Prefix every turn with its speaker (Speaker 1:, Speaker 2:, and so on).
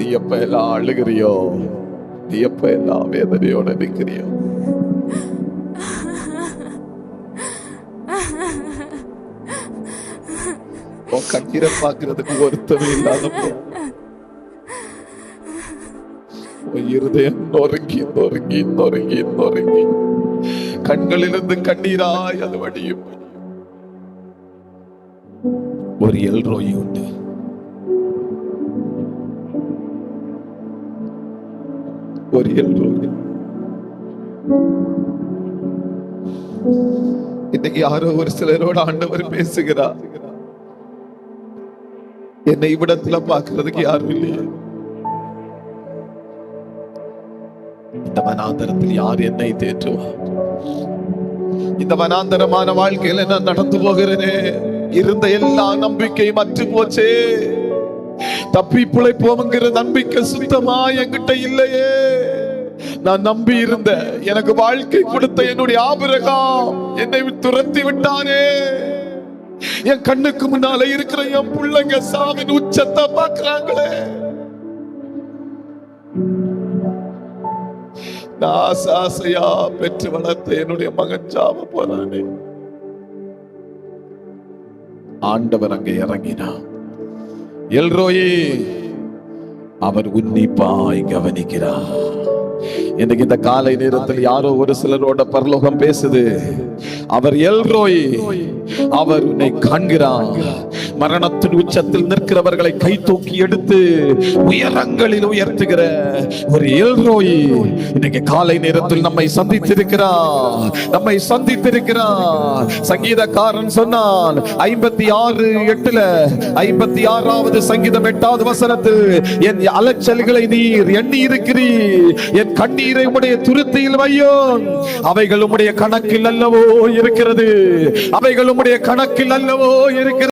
Speaker 1: நீ எப்ப எல்லாம் அழுகிறியோ நீ எப்ப எல்லாம் வேதனையோட நிற்கிறியோ? உன் கண்ணீரை பார்க்கறதுக்கு ஒருத்தமே இல்லாத உன் இருதயம் நொறுங்கி நொறுங்கி நொறுங்கி நொறுங்கி. கண்களிலிருந்து கண்ணீராய் அது வடியும் ஒரு எல்ரோய் உண்டு. ஒரு இன்னைக்கு யாரோ ஒரு சிலரோட ஆண்டவர் பேசுகிறார் என்னை இவ்விடத்துல பார்க்கிறதுக்கு யாரும் இல்லையே. இந்த வனாந்தரத்தில் யார் என்னை தேற்றுவா? இந்த வனாந்தரமான வாழ்க்கையில நான் நடந்து போகிறேனே. இருந்த எல்லா நம்பிக்கையும் அற்று போச்சே. தப்பி பிழைப்போம்ங்கிற நம்பிக்கை சுத்தமா என்கிட்ட இல்லையே. நான் நம்பி இருந்த எனக்கு வாழ்க்கை கொடுத்த என்னுடைய ஆபிரகாம் என்னை துரத்தி விட்டானே. என் கண்ணுக்கு முன்னால இருக்கிற என் பிள்ளைங்க சாவின் உச்சத்தை பாக்குறாங்களே ஆசாசையா ஆசையா பெற்று வளர்த்த என்னுடைய மகன் சாவ போறானே ஆண்டவர் அங்கே இறங்கினான் எல்ரோயே அவர் உன்னிப்பாய் கவனிக்கிறார். இன்னைக்கு இந்த காலை நேரத்தில் யாரோ ஒரு சிலரோட பரலோகம் பேசுது. அவர் எல்ரோய் அவர் உன்னை காண்கிறார். மரணத்தின் உச்சத்தில் நிற்கிறவர்களை கை தூக்கி எடுத்து உயரங்களில் உயர்த்துகிற ஒரு எல்ரோய் இன்னைக்கு காலை நேரத்தில் நம்மை சந்தித்திருக்கிறார். நம்மை சந்தித்திருக்கிறார். சங்கீதக்காரன் சொன்னான் ஐம்பத்தி ஆறு எட்டுல ஐம்பத்தி ஆறாவது சங்கீதம் எட்டாவது வசனத்தில் என் அலைச்சல்களை நீர் எண்ணி இருக்கிறீர் என் கண்ணீரை உடைய துருத்தியில் வையும் அவைகள் உம்முடைய கணக்கில் அல்லவோ இருக்கிறது. அவைகள் உம்முடைய கணக்கில் அல்லவோ இருக்கிறது.